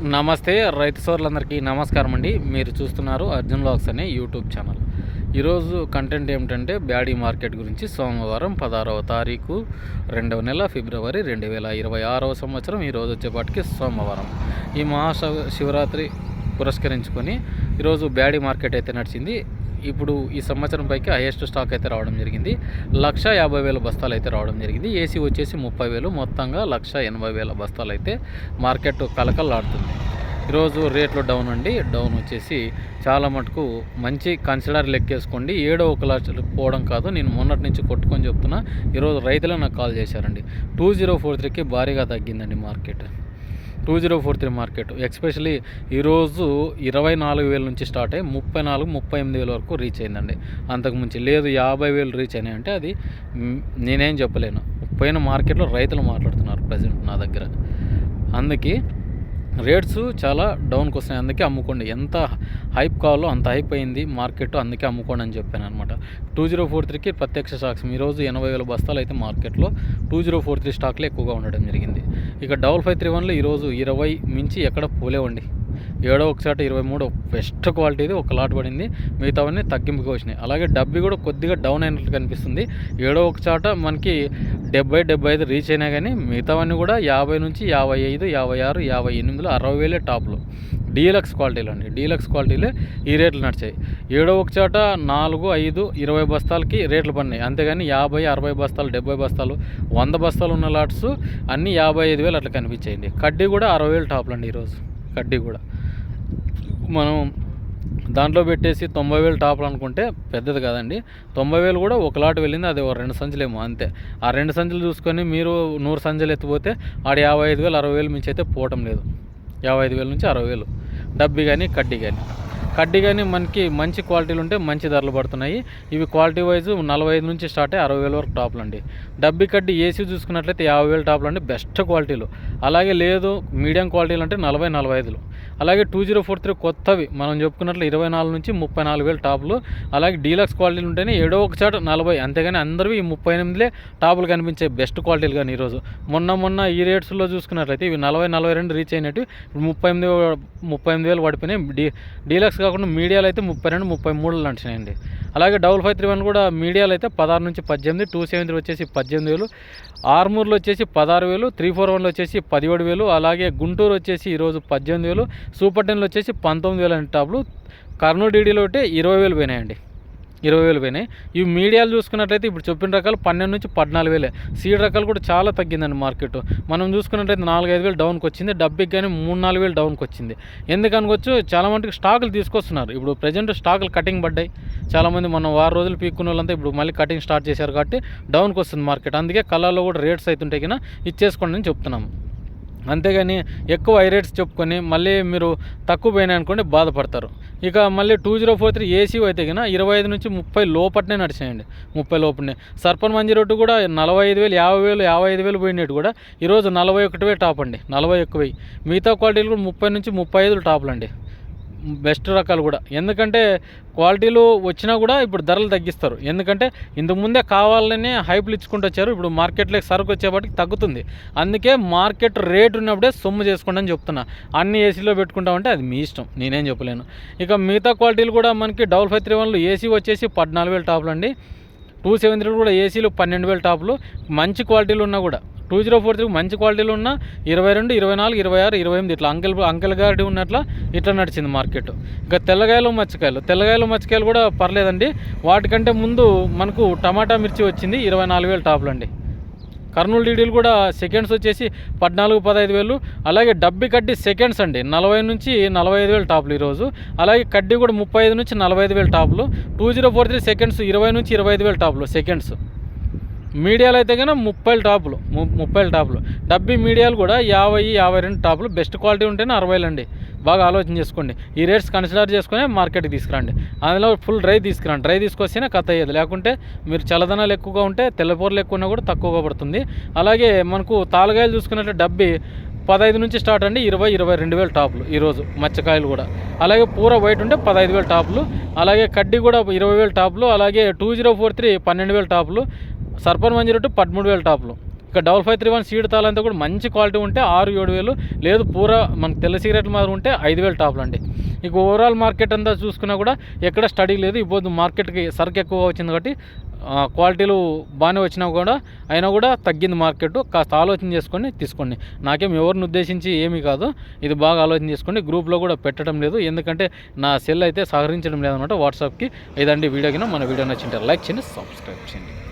నమస్తే రైతు సోదరులందరికీ నమస్కారం అండి. మీరు చూస్తున్నారు అర్జున్ బ్లాగ్స్ అనే యూట్యూబ్ ఛానల్. ఈరోజు కంటెంట్ ఏమిటంటే బ్యాడీ మార్కెట్ గురించి సోమవారం పదహారవ తారీఖు రెండవ నెల ఫిబ్రవరి రెండు వేల ఇరవై ఆరవ సంవత్సరం ఈరోజు వచ్చేపాటికి సోమవారం. ఈ మహా శివరాత్రి పురస్కరించుకొని ఈరోజు బ్యాడీ మార్కెట్ అయితే నడిచింది. ఇప్పుడు ఈ సంవత్సరం పైకి హైయెస్ట్ స్టాక్ అయితే రావడం జరిగింది. లక్ష యాభై వేల బస్తాలు అయితే రావడం జరిగింది. ఏసీ వచ్చేసి ముప్పై వేలు మొత్తంగా లక్ష ఎనభై వేల బస్తాలు అయితే మార్కెట్ కలకలాడుతుంది ఈరోజు రేట్లు డౌన్ అండి. డౌన్ వచ్చేసి చాలా మటుకు మంచి కన్సిడర్ లెక్కేసుకోండి. ఏడో ఒక లక్ష పోవడం కాదు. నేను మొన్నటి నుంచి కొట్టుకొని చెప్తున్నా. ఈరోజు రైతులే నాకు కాల్ చేశారండి. టూ జీరో ఫోర్ త్రీకి భారీగా తగ్గిందండి market. Two zero four three market. Especially ఈరోజు ఇరవై నాలుగు వేల నుంచి స్టార్ట్ అయ్యి ముప్పై నాలుగు ముప్పై ఎనిమిది వేల వరకు రీచ్ అయిందండి. అంతకుమించి లేదు యాభై వేలు రీచ్ అయినాయి అంటే అది నేనేం చెప్పలేను. పోయిన మార్కెట్లో రైతులు మాట్లాడుతున్నారు ప్రజెంట్ నా దగ్గర. అందుకే రేట్స్ చాలా డౌన్కి వస్తున్నాయి. అందుకే అమ్ముకోండి. ఎంత హైప్ కావాలో అంత హైప్ అయింది మార్కెట్ అందుకే అమ్ముకోండి అని చెప్పాను అనమాట టూ జీరో ఫోర్ త్రీకి ప్రత్యక్ష స్టాక్స్ ఈరోజు ఎనభై వేల బస్తాలు అయితే మార్కెట్లో టూ జీరో ఫోర్ త్రీ స్టాక్లు ఎక్కువగా ఉండడం జరిగింది. ఇక డబల్ ఫైవ్ త్రీ వన్లో ఈరోజు ఇరవై మించి ఎక్కడ పోలేవండి. ఏడో ఒకసారి ఇరవై మూడు బెస్ట్ క్వాలిటీది ఒక లాట్ పడింది. మిగతావన్నీ తగ్గింపుగా వచ్చినాయి. అలాగే డబ్బి కూడా కొద్దిగా డౌన్ అయినట్లు కనిపిస్తుంది. ఏడో ఒక చాట మనకి డెబ్బై డెబ్బై ఐదు రీచ్ అయినా కానీ మిగతావన్నీ కూడా యాభై నుంచి యాభై ఐదు యాభై ఆరు యాభై ఎనిమిదిలో అరవై వేలే టాప్లు. డీలక్స్ క్వాలిటీలు అండి డీలక్స్ క్వాలిటీలే ఈ రేట్లు నడిచాయి. ఏడో ఒక చోట నాలుగు ఐదు ఇరవై బస్తాలకి రేట్లు పడినాయి. అంతేగాని యాభై అరవై బస్తాలు డెబ్బై బస్తాలు వంద బస్తాలు ఉన్న లాట్స్ అన్నీ యాభై ఐదు వేలు అట్లా కనిపించాయండి. కడ్డీ కూడా అరవై వేలు టాప్లు అండి ఈరోజు కడ్డీ కూడా. మనం దాంట్లో పెట్టేసి తొంభై వేలు టాప్లు అనుకుంటే పెద్దది కాదండి. తొంభై వేలు కూడా ఒక లాట్ వెళ్ళింది అది ఒక రెండు సంచులేమో అంతే. ఆ రెండు సంచులు చూసుకొని మీరు నూరు సంచులు ఎత్తిపోతే ఆడ యాభై ఐదు వేలు అరవై వేలు మించి అయితే పోవటం లేదు. యాభై ఐదు వేల నుంచి అరవై వేలు. డబ్బి కానీ కడ్డీ కానీ కడ్డీ కానీ మనకి మంచి క్వాలిటీలు ఉంటే మంచి ధరలు పడుతున్నాయి. ఇవి క్వాలిటీ వైజ్ నలభై ఐదు నుంచి స్టార్ట్ అయ్యి అరవై వేల వరకు టాప్లు అండి. డబ్బి కడ్డీ ఏసీ చూసుకున్నట్లయితే యాభై వేల టాప్లు అంటే బెస్ట్ క్వాలిటీలు. అలాగే లేదు మీడియం క్వాలిటీలు అంటే నలభై నలభై ఐదులు. అలాగే టూ జీరో ఫోర్ త్రీ కొత్తవి మనం చెప్పుకున్నట్లు ఇరవై నాలుగు నుంచి ముప్పై నాలుగు వేలు టాపులు. అలాగే డీలక్స్ క్వాలిటీలు ఉంటేనే ఏడో ఒక చాట నలభై. అంతేగాని అందరివి ఈ ముప్పై ఎనిమిదిలే టాపులు కనిపించే బెస్ట్ క్వాలిటీలు కానీ ఈరోజు. మొన్న మొన్న ఈ రేట్స్లో చూసుకున్నట్లయితే ఇవి నలభై నలభై రెండు రీచ్ అయినట్టు ఇప్పుడు ముప్పై ఎనిమిది ముప్పై ఎనిమిది వేలు పడిపోయినాయి. డీ డీలక్స్ కాకుండా మీడియాలో అయితే ముప్పై రెండు ముప్పై మూడు నడిచినాయండి అలాగే డబుల్ ఫైవ్ త్రీ వన్ కూడా మీడియాలో అయితే పదహారు నుంచి పద్దెనిమిది టూ సెవెన్ త్రీ వచ్చేసి పద్దెనిమిది వేలు. ఆర్మూర్లో వచ్చేసి పదహారు వేలు త్రీ ఫోర్ వన్లో వచ్చేసి పదిహేడు వేలు అలాగే గుంటూరు వచ్చేసి ఈరోజు పద్దెనిమిది వేలు సూపర్ టెన్లో వచ్చేసి పంతొమ్మిది వేలు అనే టాప్లు. కర్నూలు డీడీలో ఒకటి ఇరవై వేలు పోయినాయండి. ఇరవై వేలు పోయినాయి. ఇవి మీడియాలు చూసుకున్నట్లయితే ఇప్పుడు చెప్పిన రకాలు పన్నెండు నుంచి పద్నాలుగు వేలే. సీడ్ రకాలు కూడా చాలా తగ్గిందండి మార్కెట్. మనం చూసుకున్నట్లయితే నాలుగు ఐదు వేలు డౌన్కి వచ్చింది. డబ్బికి కానీ మూడు నాలుగు వేలు డౌన్కి వచ్చింది. ఎందుకనుకోవచ్చు చాలా మందికి స్టాకులు తీసుకొస్తున్నారు. ఇప్పుడు ప్రజెంట్ స్టాకులు కటింగ్ పడ్డాయి. చాలామంది మనం వారం రోజులు పీక్కున్న వాళ్ళంతా ఇప్పుడు మళ్ళీ కటింగ్ స్టార్ట్ చేశారు కాబట్టి డౌన్కి వస్తుంది మార్కెట్. అందుకే కలర్లో కూడా రేట్స్ అవుతుంటాయి కన్నా ఇచ్చేసుకోండి అని చెప్తున్నాము. అంతేగాని ఎక్కువ హై రేట్స్ చెప్పుకొని మళ్ళీ మీరు తక్కువ పోయినాయి అనుకోండి బాధపడతారు. ఇక మళ్ళీ two zero four three AC అయితే కన్నా ఇరవై ఐదు నుంచి ముప్పై లోపట్నే నడిచాయండి. ముప్పై లోపట్నే. సర్పన్ మంజీ రోడ్డు కూడా నలభై ఐదు వేలు యాభై వేలు యాభై ఐదు వేలు పోయినట్టు కూడా ఈరోజు నలభై ఒకటి వేలు టాప్ అండి. నలభై ఎక్కువ మిగతా క్వాలిటీలు కూడా ముప్పై నుంచి ముప్పై ఐదు టాపులు అండి బెస్ట్ రకాలు కూడా. ఎందుకంటే క్వాలిటీలు వచ్చినా కూడా ఇప్పుడు ధరలు తగ్గిస్తారు. ఎందుకంటే ఇంతకుముందే కావాలని హైప్లు ఇచ్చుకుంటూ వచ్చారు. ఇప్పుడు మార్కెట్లోకి సరుకు వచ్చేపాటికి తగ్గుతుంది. అందుకే మార్కెట్ రేట్ ఉన్నప్పుడే సొమ్ము చేసుకోండి అని చెప్తున్నా. అన్ని ఏసీలో పెట్టుకుంటామంటే అది మీ ఇష్టం. నేనేం చెప్పలేను. ఇక మిగతా క్వాలిటీలు కూడా మనకి డబుల్ ఫైవ్ త్రీ వన్లు ఏసీ వచ్చేసి పద్నాలుగు వేల టాపులు అండి. టూ సెవెన్ త్రీ కూడా ఏసీలు పన్నెండు వేల టాపులు. మంచి క్వాలిటీలు ఉన్నా కూడా. టూ జీరో ఫోర్ త్రీ మంచి క్వాలిటీలు ఉన్న ఇరవై రెండు ఇరవై నాలుగు ఇరవై ఆరు ఇరవై ఎనిమిది ఇట్లా అంకెల్ అంకెల్ గారి ఉన్నట్ల ఇట్లా నడిచింది మార్కెట్. ఇంకా తెల్లగాయలు మచ్చకాయలు. తెల్లగాయలు మచ్చకాయలు కూడా పర్లేదండి. వాటికంటే ముందు మనకు టమాటా మిర్చి వచ్చింది ఇరవై నాలుగు వేలు టాపులు అండి. కర్నూలు డీడీలు కూడా సెకండ్స్ వచ్చేసి పద్నాలుగు పదహైదు వేలు. అలాగే డబ్బి కడ్డీ సెకండ్స్ అండి. నలభై నుంచి నలభై ఐదు వేలు టాపులు ఈరోజు. అలాగే కడ్డీ కూడా ముప్పై ఐదు నుంచి నలభై ఐదు వేలు టాపులు. Two zero four three seconds ఇరవై నుంచి ఇరవై ఐదు వేలు టాపులు సెకండ్స్. మీడియాలో అయితే కనుక ముప్పై టాపులు ము ముప్పై టాపులు. డబ్బీ మీడియాలు కూడా యాభై యాభై రెండు టాపులు. బెస్ట్ క్వాలిటీ ఉంటేనే అరవైలు అండి బాగా ఆలోచన చేసుకోండి. ఈ రేట్స్ కన్సిడర్ చేసుకుని మార్కెట్కి తీసుకురండి. అందులో ఫుల్ డ్రై తీసుకురండి. డ్రై తీసుకొస్తేనే కథ అయ్యేది. లేకుంటే మీరు చల్లదనాలు ఎక్కువగా ఉంటే తెల్లపూరలు ఎక్కువ ఉన్నా కూడా తక్కువగా పడుతుంది. అలాగే మనకు తాలగాయలు చూసుకున్నట్టు డబ్బి పదహైదు నుంచి స్టార్ట్ అండి. ఇరవై ఇరవై రెండు వేలు టాపులు ఈరోజు మచ్చకాయలు కూడా. అలాగే పూర వైట్ ఉంటే పదహైదు వేలు టాపులు. అలాగే కడ్డీ కూడా ఇరవై వేలు టాపులు. అలాగే టూ జీరో ఫోర్ త్రీ పన్నెండు వేలు టాపులు. సర్పన్ మంజీ రొట్టు పదమూడు వేల టాపులు. ఇక double five three one seed తాళంతా కూడా మంచి క్వాలిటీ ఉంటే ఆరు ఏడు వేలు లేదు పూరా మనకు తెల్ల సిగరెట్లు మాత్రం ఉంటే ఐదు వేలు టాప్లు అండి. ఇక ఓవరాల్ మార్కెట్ అంతా చూసుకున్నా కూడా ఎక్కడ స్టడీ లేదు ఇప్పుడు మార్కెట్కి సరుకు ఎక్కువ వచ్చింది కాబట్టి క్వాలిటీలు బాగానే వచ్చినా కూడా అయినా కూడా తగ్గింది మార్కెట్. కాస్త ఆలోచన చేసుకొని తీసుకోండి. నాకేం ఎవరిని ఉద్దేశించి ఏమీ కాదు. ఇది బాగా ఆలోచన చేసుకోండి. గ్రూప్లో కూడా పెట్టడం లేదు. ఎందుకంటే నా సెల్ అయితే సహకరించడం లేదనమాట వాట్సాప్కి. ఇదండి వీడియో కింద. మన వీడియో నచ్చింటే లైక్ చేయండి సబ్స్క్రైబ్ చేయండి.